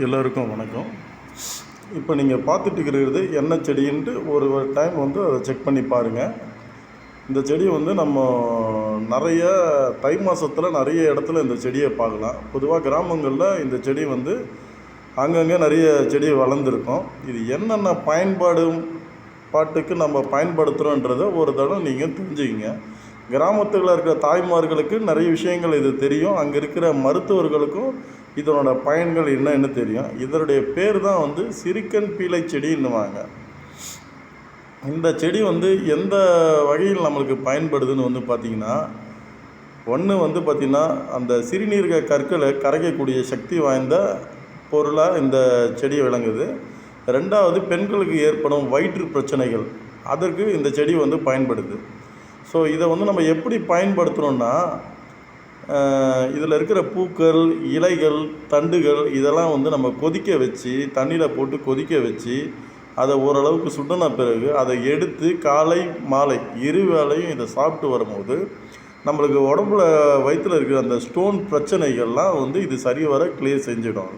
எல்லோருக்கும் வணக்கம். இப்போ நீங்கள் பார்த்துட்டு இருக்கிறது என்ன செடின்ட்டு ஒரு ஒரு டைம் வந்து அதை செக் பண்ணி பாருங்கள் இந்த செடி வந்து நம்ம நிறைய தை மாதத்தில் நிறைய இடத்துல இந்த செடியை பார்க்கலாம். பொதுவாக கிராமங்களில் இந்த செடி வந்து அங்கங்கே நிறைய செடி வளர்ந்துருக்கும். இது என்னென்ன பயன்பாடு பாட்டுக்கு நம்ம பயன்படுத்துகிறோன்றதை ஒரு தடவை நீங்கள் தெரிஞ்சுக்கிங்க. கிராமத்தில் இருக்கிற தாய்மார்களுக்கு நிறைய விஷயங்கள் இது தெரியும். அங்கே இருக்கிற மருத்துவர்களுக்கும் இதனோட பயன்கள் என்னன்னு தெரியும். இதனுடைய பேர் தான் வந்து சிரிக்கன் பீலை செடின்னுவாங்க. இந்த செடி வந்து எந்த வகையில் நம்மளுக்கு பயன்படுதுன்னு வந்து பார்த்திங்கன்னா ஒன்று வந்து பார்த்திங்கன்னா அந்த சிறுநீரக கற்களை கரைக்கக்கூடிய சக்தி வாய்ந்த பொருளாக இந்த செடி விளங்குது. ரெண்டாவது பெண்களுக்கு ஏற்படும் வயிற்று பிரச்சனைகள். அதற்கு இந்த செடி வந்து பயன்படுது. ஸோ இதை வந்து நம்ம எப்படி பயன்படுத்துகிறோன்னா இதில் இருக்கிற பூக்கள் இலைகள் தண்டுகள் இதெல்லாம் வந்து நம்ம கொதிக்க வச்சு தண்ணியில் போட்டு கொதிக்க வச்சு அதை ஓரளவுக்கு சுட்டின பிறகு அதை எடுத்து காலை மாலை இரு வேளையும் இதை சாப்பிட்டு வரும்போது நம்மளுக்கு உடம்புல வயிற்றில் இருக்கிற அந்த ஸ்டோன் பிரச்சனைகள்லாம் வந்து இது சரிவர கிளியர் செஞ்சிடும்.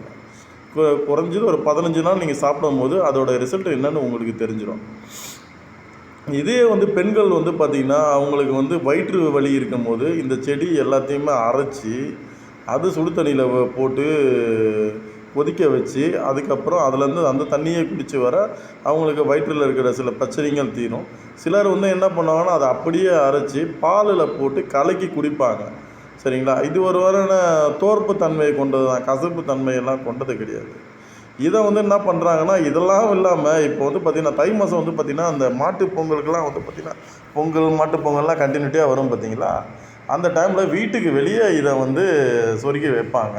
குறைஞ்சது ஒரு பதினஞ்சு நாள் நீங்கள் சாப்பிடும்போது அதோட ரிசல்ட் என்னென்னு உங்களுக்கு தெரிஞ்சிடும். இதே வந்து பெண்கள் வந்து பார்த்திங்கன்னா அவங்களுக்கு வந்து வயிற்று வலி இருக்கும்போது இந்த செடி எல்லாத்தையுமே அரைச்சி அது சுடு தண்ணியில் போட்டு கொதிக்க வச்சு அதுக்கப்புறம் அதுலேருந்து அந்த தண்ணியை குடித்து வர அவங்களுக்கு வயிற்றில் இருக்கிற சில பிரச்சனைகள் தீரும். சிலர் வந்து என்ன பண்ணுவாங்கன்னா அதை அப்படியே அரைச்சி பாலில் போட்டு கலக்கி குடிப்பாங்க. சரிங்களா? இது ஒரு வரான தோற்பு தன்மையை கொண்டது தான் கசப்பு தன்மையெல்லாம் கொண்டது கிடையாது. இதை வந்து என்ன பண்ணுறாங்கன்னா இதெல்லாம் இல்லாமல் இப்போ வந்து பார்த்திங்கன்னா தை மாதம் வந்து பார்த்திங்கன்னா அந்த மாட்டு பொங்கலுக்கெல்லாம் வந்து பார்த்திங்கன்னா பொங்கல் மாட்டு பொங்கல்லாம் கண்டினியூட்டியாக வரும் பார்த்தீங்களா அந்த டைமில் வீட்டுக்கு வெளியே இதை வந்து சொருகி வைப்பாங்க.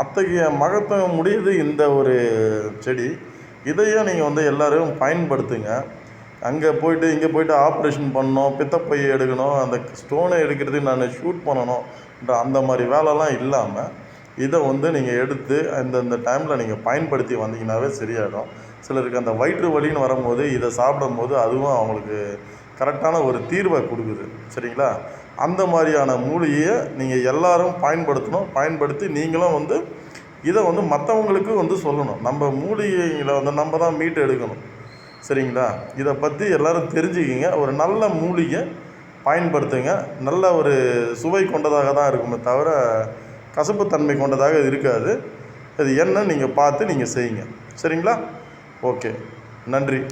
அத்தகைய மகத்துவம் முடியுது இந்த ஒரு செடி. இதையும் நீங்கள் வந்து எல்லோரும் பயன்படுத்துங்க. அங்கே போயிட்டு இங்கே போயிட்டு ஆப்ரேஷன் பண்ணணும் பித்தப்பை எடுக்கணும் அந்த ஸ்டோனை எடுக்கிறதுக்கு நான் ஷூட் பண்ணணும்ன்ற அந்த மாதிரி வேலைலாம் இல்லாமல் இதை வந்து நீங்கள் எடுத்து அந்தந்த டைமில் நீங்கள் பயன்படுத்தி வந்தீங்கன்னாவே சரியாயிடும். சிலருக்கு அந்த வயிற்று வலின்னு வரும்போது இதை சாப்பிடும்போது அதுவும் அவங்களுக்கு கரெக்டான ஒரு தீர்வை கொடுக்குது. சரிங்களா? அந்த மாதிரியான மூலிகையை நீங்கள் எல்லாரும் பயன்படுத்தணும். பயன்படுத்தி நீங்களும் வந்து இதை வந்து மற்றவங்களுக்கும் வந்து சொல்லணும். நம்ம மூலிகைகளை வந்து நம்ம தான் மீட்டு எடுக்கணும். சரிங்களா? இதை பற்றி எல்லாரும் தெரிஞ்சுக்கிங்க. ஒரு நல்ல மூலிகை பயன்படுத்துங்க. நல்ல ஒரு சுவை கொண்டதாக தான் இருக்குமே தவிர கசப்புத்தன்மை கொண்டதாக இருக்காது. அது என்ன நீங்கள் பார்த்து நீங்கள் செய்யுங்க. சரிங்களா? ஓகே. நன்றி.